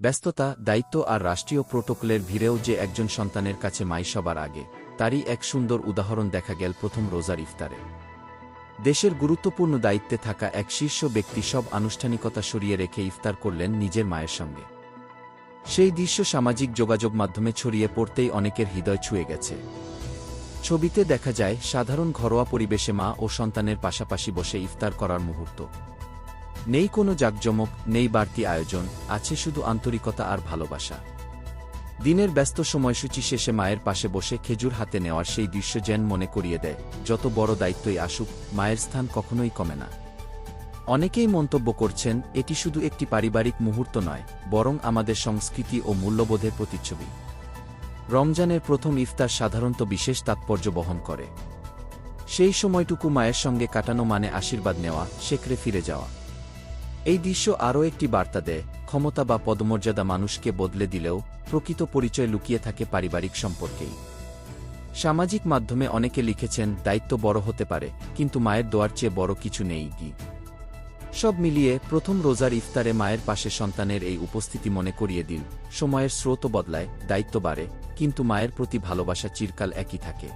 ব্যস্ততা, দায়িত্ব আর রাষ্ট্রীয় প্রোটোকলের ভিড়েও যে একজন সন্তানের কাছে মাই সবার আগে, তারই এক সুন্দর উদাহরণ দেখা গেল প্রথম রোজার ইফতারে। দেশের গুরুত্বপূর্ণ দায়িত্বে থাকা এক শীর্ষ ব্যক্তি সব আনুষ্ঠানিকতা সরিয়ে রেখে ইফতার করলেন নিজের মায়ের সঙ্গে। সেই দৃশ্য সামাজিক যোগাযোগ মাধ্যমে ছড়িয়ে পড়তেই অনেকের হৃদয় ছুঁয়ে গেছে। ছবিতে দেখা যায়, সাধারণ ঘরোয়া পরিবেশে মা ও সন্তানের পাশাপাশি বসে ইফতার করার মুহূর্ত। নেই কোনো জাঁকজমক, নেই বাড়তি আয়োজন, আছে শুধু আন্তরিকতা আর ভালোবাসা। দিনের ব্যস্ত সময়সূচি শেষে মায়ের পাশে বসে খেজুর হাতে নেওয়ার সেই দৃশ্য যেন মনে করিয়ে দেয়, যত বড় দায়িত্বই আসুক, মায়ের স্থান কখনোই কমে না। অনেকেই মন্তব্য করছেন, এটি শুধু একটি পারিবারিক মুহূর্ত নয়, বরং আমাদের সংস্কৃতি ও মূল্যবোধের প্রতিচ্ছবি। রমজানের প্রথম ইফতার সাধারণত বিশেষ তাৎপর্য বহন করে। সেই সময়টুকু মায়ের সঙ্গে কাটানো মানে আশীর্বাদ নেওয়া শেখরে ফিরে যাওয়া। এই দৃশ্য আরও একটি বার্তা দেয়, ক্ষমতা বা পদমর্যাদা মানুষকে বদলে দিলেও প্রকৃত পরিচয় লুকিয়ে থাকে পারিবারিক সম্পর্কেই। সামাজিক মাধ্যমে অনেকে লিখেছেন, দায়িত্ব বড় হতে পারে, কিন্তু মায়ের দোয়ার চেয়ে বড় কিছু নেই কি? সব মিলিয়ে প্রথম রোজার ইফতারে মায়ের পাশে সন্তানের এই উপস্থিতি মনে করিয়ে দিন সময়ের স্রোত বদলায়, দায়িত্ব বাড়ে, কিন্তু মায়ের প্রতি ভালোবাসা চিরকাল একই থাকে।